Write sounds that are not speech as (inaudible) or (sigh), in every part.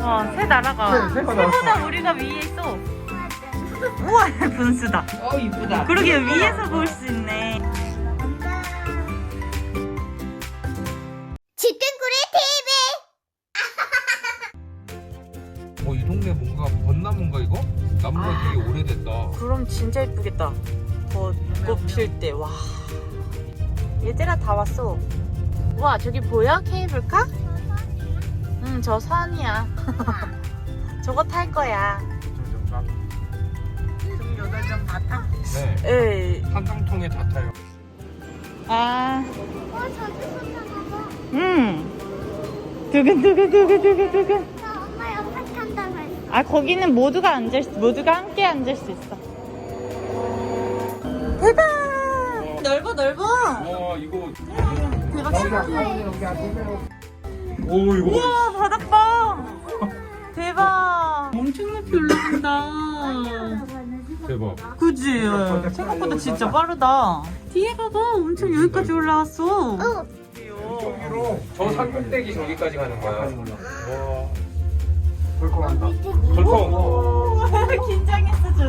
와, 새 날아가. 새, 새가 새보다 우리가 위에 있어. 우와, 분수다. 어 이쁘다. 그러게 위에서 볼 수 있네. 어, 이 동네 뭔가 벚나무인가 이거? 나무가 아. 되게 오래됐다. 그럼 진짜 이쁘겠다. 벚꽃 필 때, 와. 얘들아, 다 왔어. 와, 저기 보여? 케이블카? 응, 저 산이야. (laughs) 저거 탈 거야. 네. 에이. 한강통에 다 타요. 아, 어 저기서 타나봐 음. 두근두근두근두근두근. 나 엄마 옆에 탄다고 했어 아, 거기는 모두가 앉을 수, 모두가 함께 앉을 수 있어. 대박! 넓어, 넓어. 와, 이거. 대박, 신기해. 오, 이거. 우와 바닥 봐 대박 엄청 높이 올라간다 대박. 그지 생각보다 진짜 빠르다 뒤에 봐봐 엄청 여기까지 올라왔어 어 저기로 저 산 꼭대기 저기까지 가는 거야. 와. 벌컥한다. 벌컥. (laughs) 긴장했어 좀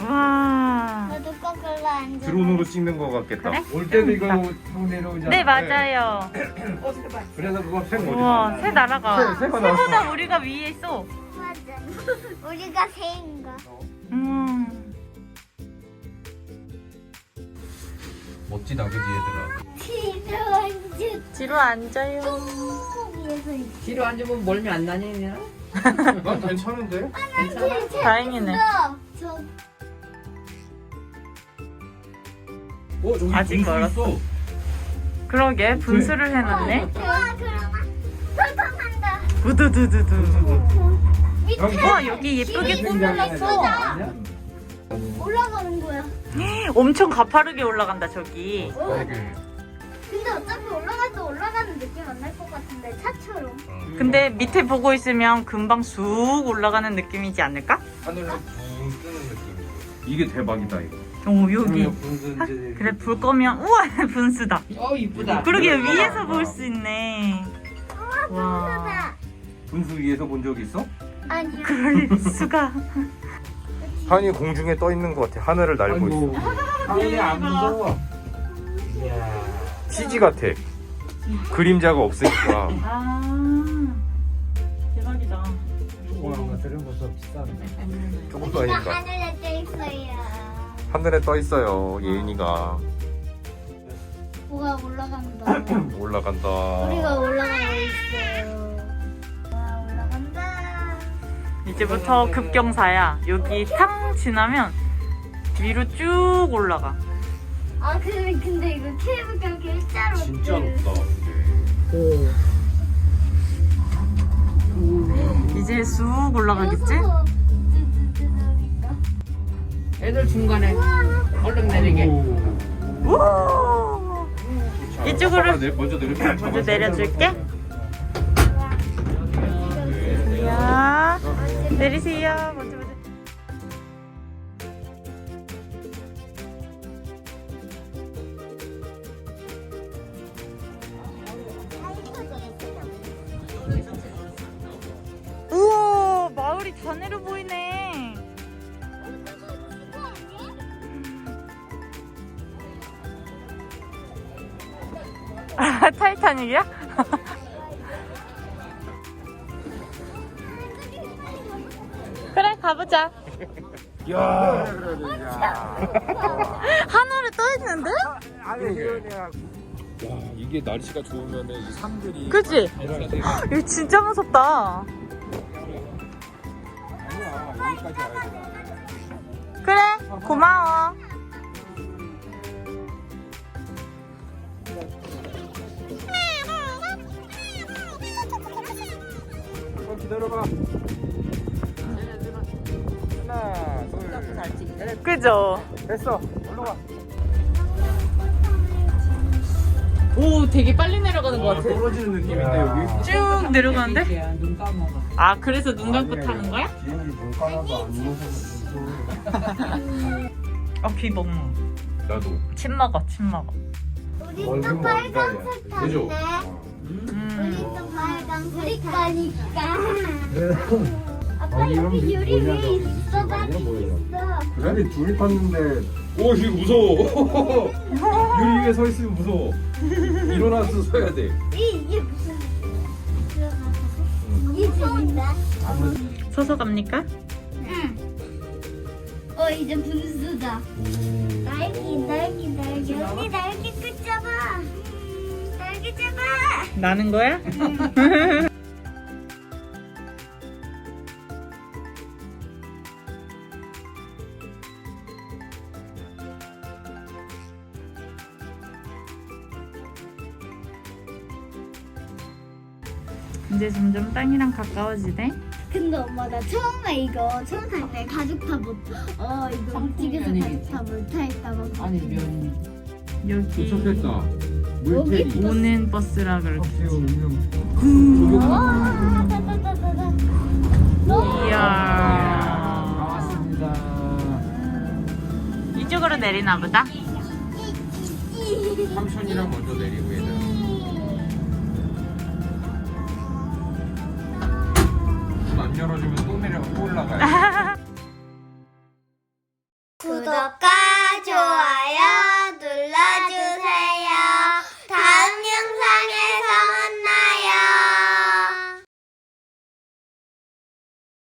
(laughs) 와. 너도 거꾸로 앉아 드론으로 찍는 거 같겠다. 그래? 올 때도 이거 타고 내려오잖아. 네 맞아요 (clears throat) 그래서 그거 생 어디 우와 새 날아가 새, 새가. 새보다 우리가 위에 있어 맞아 우리가 새인가 음. 멋지다, 그지 얘들아. 뒤로 앉아 뒤로 앉아요 뒤로 앉으면 멀미 안 나니 얘 (laughs) 난 괜찮은데? 다행이네. 저 어, 저기 아직 분수 멀었어. 있어. 그러게 분수를 해놨네. 좋아 그러나 설탕한다 우두두두두. 밑에 와 여기 예쁘게 꾸며놨어 올라가는 거야. (gasps) 엄청 가파르게 올라간다 저기. 되게. 근데 어차피 올라가도 올라가는 느낌 안 날 것 같은데 차처럼 근데 밑에 보고 있으면 금방 쑥 올라가는 느낌이지 않을까? 하늘을 붕 뜨는 느낌. 이게 대박이다 이거. 오 여기 분수 이제 그래 불 거면 우와 (laughs) 분수다 어 이쁘다. 그러게 위에서 볼 수 있네 와 하다 분수 위에서 본 적 있어? 아니야 그럴 (laughs) 수가 한이 공중에 떠 있는 것 같아. 하늘을 날고 있어. 얘안 무서워. CG 같아. 그림자가 없으니까. 아 대박이다. 조금 우리가 더니까. 하늘에 떠 있어요. 하늘에 떠 있어요. 예인이가. 뭐가 올라간다. (clears throat) 올라간다. 우리가 올라가고 있어요 와 올라간다. 이제부터 급경사야. 여기 탕 지나면 위로 쭉 올라가 아 근데, 근데 이거 케이블카 일자로 진짜 높다. 이제 쑥 올라가겠지? 애들 중간에 얼른 내리게. 우 이쪽으로 내, 먼저 내려. 먼저 내려줄게. 야 내리세요. 먼저 우와 마을이 다 내려 보이네 아 타이타닉이야? (laughs) 그래 가보자 야. (laughs) 하늘에 떠 있는데? 야, 이게 날씨가 좋으면 이 산들이 그치? 이거 진짜 무섭다 아니야. 여기까지 와야 돼. 그래 고마워 잠깐 기다려봐. 하나, 둘, 그죠? 됐어. 올라가. 되게 빨리 내려가는 것 같아 떨어지는 느낌인데 여기? 쭉 내려가는데? 눈 감아봐. 아 그래서 눈 감고 타는 거야? 비행기 눈 감아도 안 무서워. 어귀 먹는. 나도. 침 먹어 침 먹어. 우리 어, 또 빨간색. 그죠? 우리 음. 또 빨간색 타니까. 네. 아빠 여기 유리 위에 있어가지고 있어. 그래 둘이 탔는데 오 이거 무서워. (laughs) 유리 위에 서 있으면 무서워. 일어나서 서야 돼. 이 이게 무슨 이게 재밌다. 서서 갑니까? 응. 어 이제 분수다. 날기 날기 날기 언니 날기 끝 잡아. 음, 날기 잡아. 나는 거야? (laughs) 이제 점점 땅이랑 가까워지네. 근데 엄마 나 처음에 이거 처음 탈때 가족 타못 어 이거 움직여서 상품면이겠지. 가족 타못 타있다고. 아니 면 여기 도착했다. 여기 물테리. 오는 버스라 그렇게. 학교 운영. 와 따다다다다. 이야. 나왔습니다. 이쪽으로 내리나 보다. 삼촌이랑 먼저 내리고 얘들 열어주면 또 내려 또 올라가요. (laughs) 구독과 좋아요